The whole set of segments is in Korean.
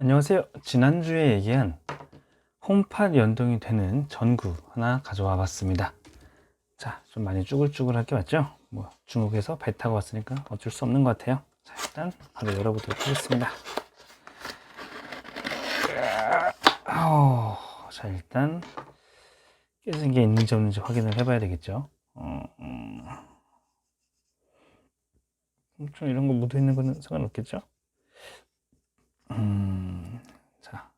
안녕하세요. 지난주에 얘기한 홈팟 연동이 되는 전구 하나 가져와 봤습니다. 자, 좀 많이 쭈글쭈글하게 왔죠? 뭐 중국에서 배 타고 왔으니까 어쩔 수 없는 것 같아요. 자, 일단 바로 열어보도록 하겠습니다. 아우, 자, 일단 깨진 게 있는지 없는지 확인을 해봐야 되겠죠. 어, 음, 좀 이런 거 묻어 있는 거는 상관없겠죠? 음, 자,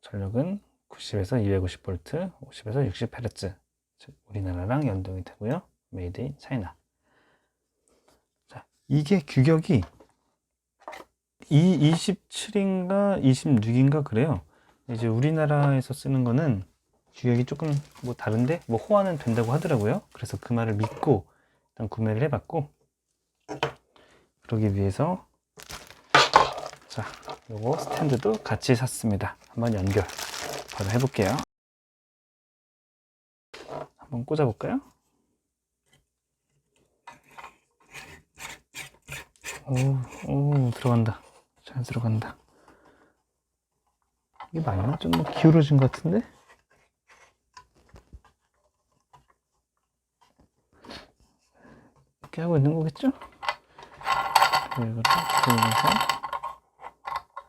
전력은 90에서 250V, 50에서 60Hz. 즉, 우리나라랑 연동이 되고요. 메이드 인 차이나. 자, 이게 규격이 이 27인가 26인가 그래요. 이제 우리나라에서 쓰는 거는 규격이 조금 뭐 다른데 뭐 호환은 된다고 하더라고요. 그래서 그 말을 믿고 일단 구매를 해봤고 그러기 위해서 자, 요거 스탠드도 같이 샀습니다. 한번 연결 바로 해볼게요. 한번 꽂아볼까요? 오, 오, 들어간다. 잘 들어간다. 이게 맞나? 좀뭐 기울어진 것 같은데? 이렇게 하고 있는 거겠죠? 그리고 또 들면서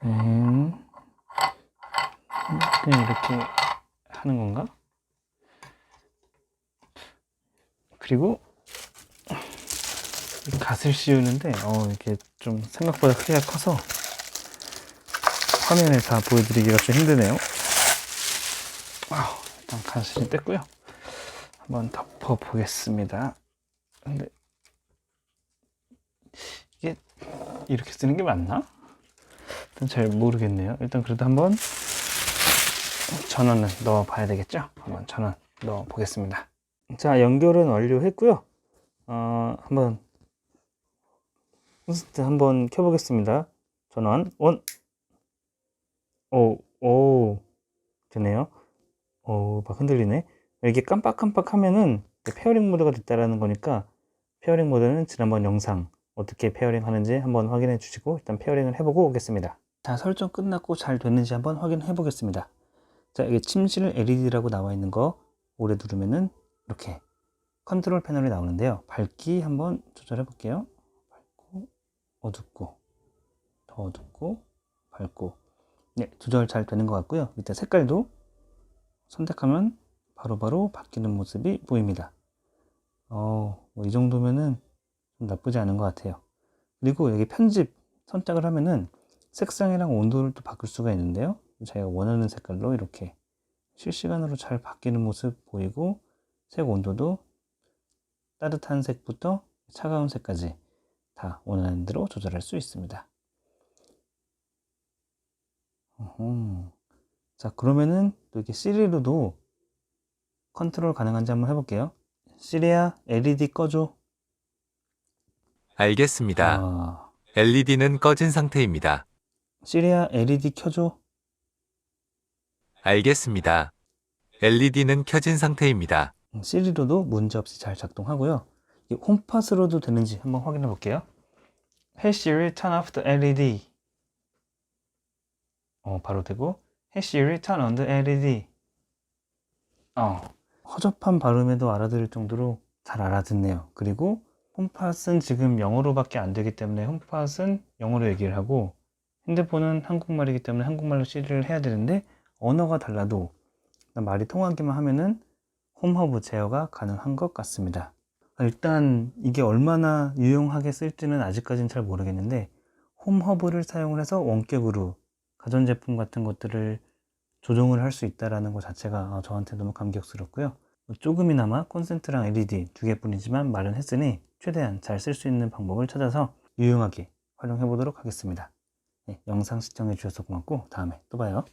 음, 그냥 이렇게 하는 건가? 그리고 이 갓을 씌우는데 어, 이게 좀 생각보다 크기가 커서 화면에 다 보여드리기가 좀 힘드네요. 아우, 일단 갓을 뗐고요. 한번 덮어 보겠습니다. 근데 이게 이렇게 쓰는 게 맞나? 잘 모르겠네요. 일단 그래도 한번 전원을 넣어 봐야 되겠죠? 한번 전원 넣어 보겠습니다. 자, 연결은 완료했고요. 어, 한번 호스트 한번 켜보겠습니다. 전원 온. 오, 오, 되네요. 오, 막 흔들리네. 이게 깜빡깜빡 하면은 페어링 모드가 됐다라는 거니까 페어링 모드는 지난번 영상 어떻게 페어링 하는지 한번 확인해 주시고 일단 페어링을 해보고 오겠습니다. 자, 설정 끝났고 잘 됐는지 한번 확인해 보겠습니다. 자, 이게 침실 LED라고 나와 있는 거 오래 누르면은 이렇게 컨트롤 패널이 나오는데요. 밝기 한번 조절해 볼게요. 밝고, 어둡고, 더 어둡고, 밝고. 네, 조절 잘 되는 것 같고요. 밑에 색깔도 선택하면 바로바로 바뀌는 모습이 보입니다. 어, 뭐 이 정도면은 좀 나쁘지 않은 것 같아요. 그리고 여기 편집 선택을 하면은 색상이랑 온도를 또 바꿀 수가 있는데요. 자기가 원하는 색깔로 이렇게 실시간으로 잘 바뀌는 모습 보이고 색 온도도 따뜻한 색부터 차가운 색까지 다 원하는 대로 조절할 수 있습니다. 어허. 자 그러면은 또 이렇게 시리로도 컨트롤 가능한지 한번 해볼게요. 시리야 LED 꺼줘. 알겠습니다. 아, LED는 꺼진 상태입니다. 시리야 LED 켜줘. 알겠습니다. LED는 켜진 상태입니다. 음, 시리로도 문제없이 잘 작동하고요. 이 홈팟으로도 되는지 한번 확인해 볼게요. Hey Siri, turn off the LED. 어, 바로 되고 Hey Siri, turn on the LED. 어, 허접한 발음에도 알아들을 정도로 잘 알아듣네요. 그리고 홈팟은 지금 영어로밖에 안 되기 때문에 홈팟은 영어로 얘기를 하고 핸드폰은 한국말이기 때문에 한국말로 시리를 해야 되는데 언어가 달라도 말이 통하기만 하면은 홈허브 제어가 가능한 것 같습니다. 일단 이게 얼마나 유용하게 쓸지는 아직까지는 잘 모르겠는데 홈허브를 사용을 해서 원격으로 가전제품 같은 것들을 조정을 할 수 있다는 것 자체가 어, 저한테 너무 감격스럽고요. 조금이나마 콘센트랑 LED 두 개뿐이지만 마련했으니 최대한 잘 쓸 수 있는 방법을 찾아서 유용하게 활용해 보도록 하겠습니다. 네, 영상 시청해 주셔서 고맙고 다음에 또 봐요.